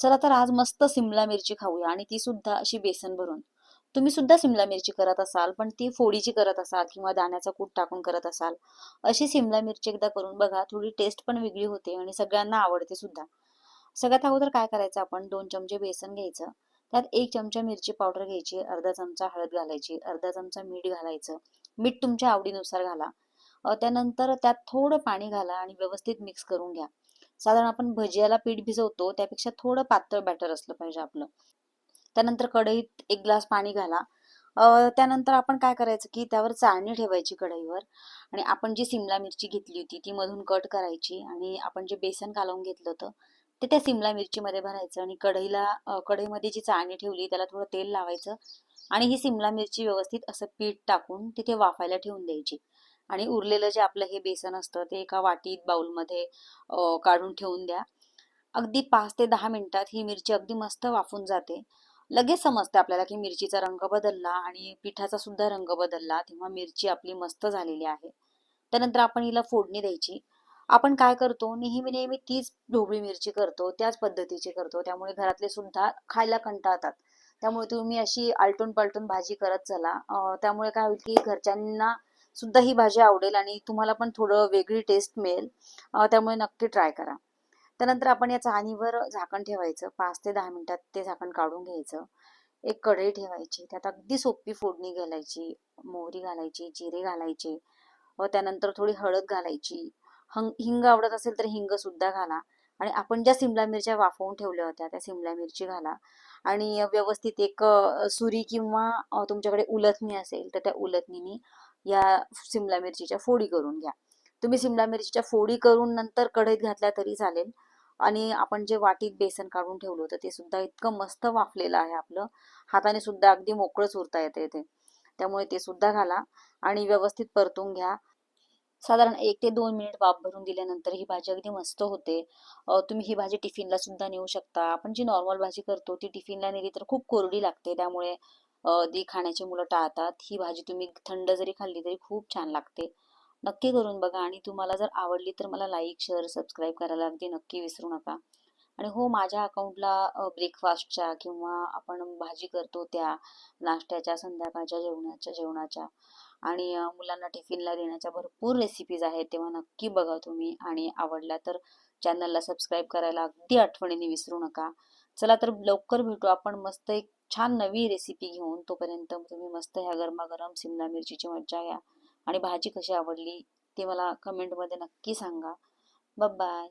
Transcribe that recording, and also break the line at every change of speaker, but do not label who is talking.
चला तर आज मस्त सिमला मिरची खाऊया आणि ती सुद्धा अशी बेसन भरून. तुम्ही सुद्धा सिमला मिरची करत असाल पण ती फोडीची करत असाल किंवा दाण्याचा कूट टाकून करत असाल अशी सिमला मिरची एकदा करून बघा थोडी टेस्ट पण वेगळी होते आणि सगळ्यांना आवडते सुद्धा. सगळ्यात अगोदर काय करायचं आपण दोन चमचे बेसन घ्यायचं त्यात एक चमचा मिरची पावडर घ्यायची अर्धा चमचा हळद घालायची अर्धा चमचा मीठ घालायचं. मीठ तुमच्या आवडीनुसार घाला. त्यानंतर त्यात थोडं पाणी घाला आणि व्यवस्थित मिक्स करून घ्या. साधारण आपण भजियाला पीठ भिजवतो त्यापेक्षा थोडं पातळ बॅटर असलं पाहिजे आपलं. त्यानंतर कढईत एक ग्लास पाणी घाला. त्यानंतर आपण काय करायचं की त्यावर चाळणी ठेवायची कढईवर आणि आपण जी सिमला मिरची घेतली होती ती मधून कट करायची आणि आपण जे बेसन कालवून घेतलं होतं ते त्या सिमला मिरचीमध्ये भरायचं आणि कढईला कढईमध्ये जी चाळणी ठेवली त्याला थोडं तेल लावायचं आणि ही सिमला मिरची व्यवस्थित असं पीठ टाकून तिथे वाफायला ठेवून द्यायची. आणि उरलेलं जे आपलं हे बेसन असतं ते एका वाटीत बाऊलमध्ये काढून ठेवून द्या. अगदी पाच ते दहा मिनिटात ही मिरची अगदी मस्त वाफून जाते. लगेच समजते आपल्याला की मिरचीचा रंग बदलला आणि पिठाचा सुद्धा रंग बदलला तेव्हा मिरची आपली मस्त झालेली आहे. त्यानंतर आपण हिला फोडणी द्यायची. आपण काय करतो नेहमी नेहमी तीच ढोबळी मिरची करतो त्याच पद्धतीची करतो. त्यामुळे घरातले सुद्धा खायला कंटाळतात. त्यामुळे तुम्ही अशी आलटून पलटून भाजी करत चला. त्यामुळे काय होईल की घरच्यांना सुद्धा ही भाजी आवडेल आणि तुम्हाला पण थोडं वेगळी टेस्ट मिळेल. त्यामुळे नक्की ट्राय करा. त्यानंतर आपण या चाळणीवर झाकण ठेवायचं. पाच ते दहा मिनिटात ते झाकण काढून घ्यायचं. एक कढई ठेवायची. त्यात अगदी सोपी फोडणी घालायची. मोहरी घालायची जिरे घालायचे. व त्यानंतर थोडी हळद घालायची. हंग हिंग आवडत असेल तर हिंग सुद्धा घाला. आणि आपण ज्या सिमला मिरच्या वाफवून ठेवल्या होत्या त्या सिमला मिरची घाला. आणि व्यवस्थित एक सुरी किंवा तुमच्याकडे उलथणी असेल तर त्या उलथणीने या सिमला मिरचीच्या फोडी करून घ्या. तुम्ही सिमला मिरचीच्या फोडी करून नंतर कढईत घातल्या तरी चालेल. आणि आपण जे वाटीत बेसन काढून ठेवलं होतं ते सुद्धा इतकं मस्त वाफलेलं आहे आपलं. हाताने सुद्धा अगदी मोकळंच उरता येते ते. त्यामुळे ते सुद्धा घाला आणि व्यवस्थित परतून घ्या. साधारण एक ते दोन मिनिट वाफ भरून दिल्यानंतर ही भाजी अगदी मस्त होते. तुम्ही ही भाजी टिफिनला सुद्धा नेऊ शकता. आपण जी नॉर्मल भाजी करतो ती टिफिनला नेली तर खूप कोरडी लागते. त्यामुळे ती खाण्याची मुलं टाळतात. ही भाजी तुम्ही थंड जरी खाल्ली तरी खूप छान लागते. नक्की करून बघा आणि तुम्हाला जर आवडली तर मला लाईक शेअर सबस्क्राईब करायला अगदी नक्की विसरू नका. आणि हो माझ्या अकाउंटला ब्रेकफास्टच्या किंवा आपण भाजी करतो त्या नाश्त्याच्या संध्याकाळच्या जेवणाच्या जेवणाच्या आणि मुलांना टिफिनला देण्याच्या भरपूर रेसिपीज आहेत तेव्हा नक्की बघा तुम्ही आणि आवडल्या तर चॅनलला सबस्क्राईब करायला अगदी आठवणीने विसरू नका. चला तर लवकर भेटू. आपण मस्त एक छान नवी रेसिपी घेऊन तोपर्यंत तुम्ही मस्त ह्या गरमागरम सिमला मिरचीची मज्जा घ्या. आणि भाजी कशी आवडली ते मला कमेंटमध्ये नक्की सांगा. बाय